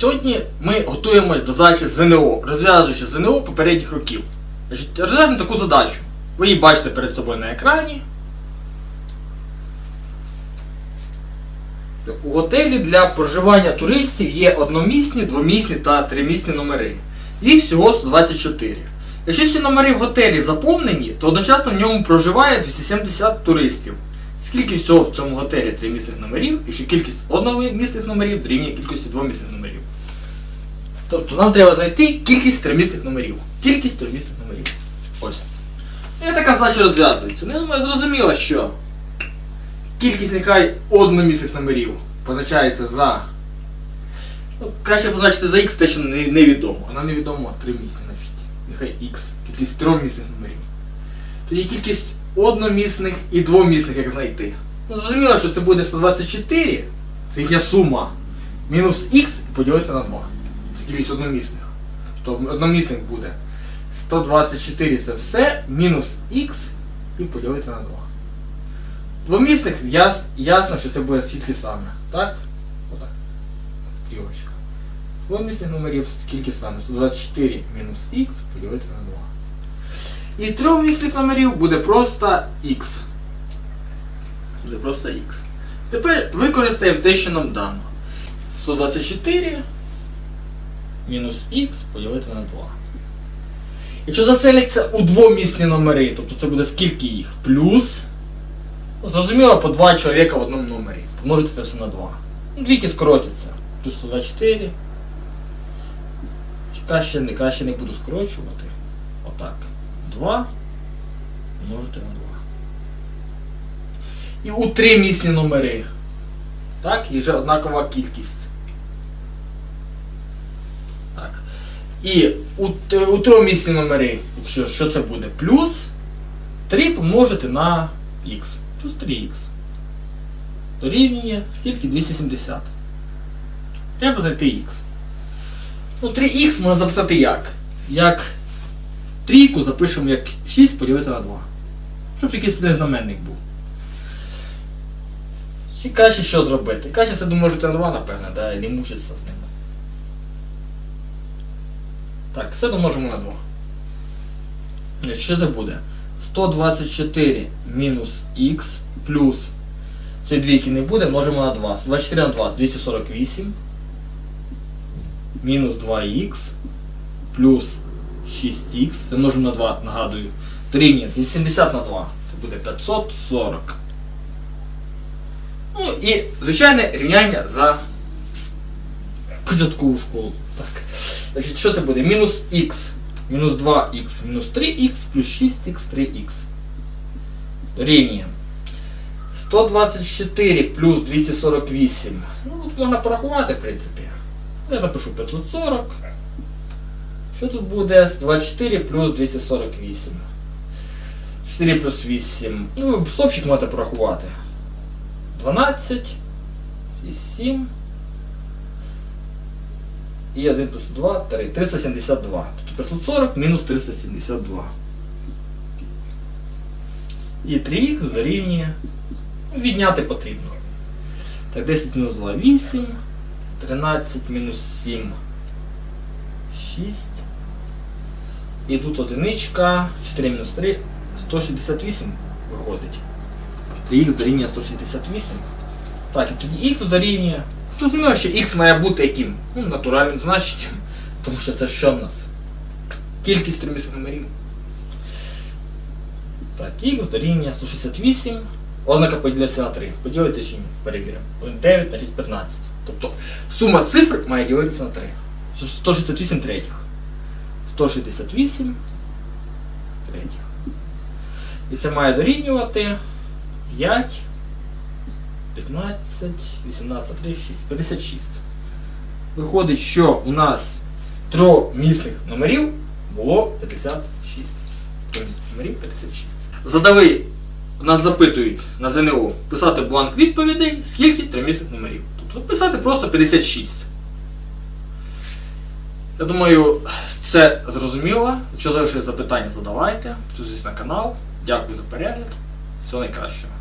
сьогодні ми готуємось до задачі ЗНО, розв'язуючи ЗНО попередніх років. Розв'язуємо таку задачу. Ви її бачите перед собою на екрані. У готелі для проживання туристів є одномісні, двомісні та тримісні номери. Їх всього 124. Якщо всі номери в готелі заповнені, то одночасно в ньому проживає 270 туристів. Скільки всього в цьому готелі тримісних номерів, і що кількість одномісних номерів дорівнює кількості двомісних номерів. Тобто нам треба знайти кількість тримісних номерів. Кількість тримісних номерів. Ось. І така задача розв'язується. Ну, я думаю, зрозуміло, що кількість нехай одномісних номерів позначається за. Ну, краще позначити за x те, що невідомо. Вона невідомо тримісні, значить. Нехай x. Кількість трьохмісних номерів. Тоді кількість одномісних і двомісних як знайти. Ну, зрозуміло, що це буде 124, це їхня сума, мінус х і поділити на 2. Це кількість одномісних. Тобто одномісних буде 124 це все, мінус х і поділити на 2. Двомісних яс, ясно, що це буде скільки саме. Так? Отак. Стрілочка. Двомісних номерів скільки саме? 124 мінус х поділити на 2. І трьохмісних номерів буде просто x. Буде просто x. Тепер використаємо те, що нам дано. 124 мінус х поділити на 2. Якщо заселяться у двомісні номери, тобто це буде скільки їх? Плюс. Ну, зрозуміло, по два чоловіка в одному номері. Помножити це все на 2. Ну, двійки скоротяться. Плюс 124. Чи краще, не краще не буду скорочувати. Отак. 2 множити на 2. І у три місні номери. Так, і вже однакова кількість. І у, у трьохмісні номери, якщо що це буде? Плюс 3 помножити на х. Плюс 3х. Дорівнює скільки? 270. Треба знайти х. Ну, 3х можна записати як? Як трійку запишемо як 6 поділити на 2. Щоб якийсь один знаменник був. Чи краще що зробити? Краще все домножити на 2, напевне, да? і мучитися з ним. Так, все домножимо на 2. Значить, Що це буде? 124 мінус х плюс. Цієї двійки не буде, множимо на 2. 24 на 2 248. Мінус 2х плюс 6х, це множимо на 2, нагадую, дорівнює 80 на 2, це буде 540. Ну і звичайне рівняння за початкову школу. Значить, що це буде? Мінус х, мінус 2х, мінус 3х, плюс 6х, 3х. Дорівнює. 124 плюс 248. Ну, тут можна порахувати, в принципі. Я напишу 540. Що тут буде? 24 плюс 248. 4 плюс 8. Ну, стопчик можете порахувати. 12. І 7. І 1 плюс 2, 3. 372. Тобто 540 мінус 372. І 3х дорівнює. Відняти потрібно. Так, 10 мінус 2 8. 13 мінус 7. 6. І тут одиничка, 4 мінус 3, 168 виходить. 3х дорівнює 168. Так, і тоді х дорівнює. Зрозуміло, що х має бути яким? Ну, натуральним значенням. Тому що це що в нас? Кількість тримісних номерів. Так, х дорівнює 168. Ознака поділиться на 3. Поділиться чи ні? Перевіримо. 9 на 6, 15. Тобто сума цифр має ділитися на 3. 168 третіх. 168 третіх. І це має дорівнювати 5, 15, 18, 36, 56. Виходить, що у нас тромісних номерів було 56. Тромісних номерів 56. Задали, нас запитують на ЗНО писати бланк відповідей, скільки тримісних номерів. Тобто писати просто 56. Я думаю, це зрозуміло. Якщо залишили запитання, задавайте. Підписуйтесь на канал. Дякую за перегляд. Всього найкращого.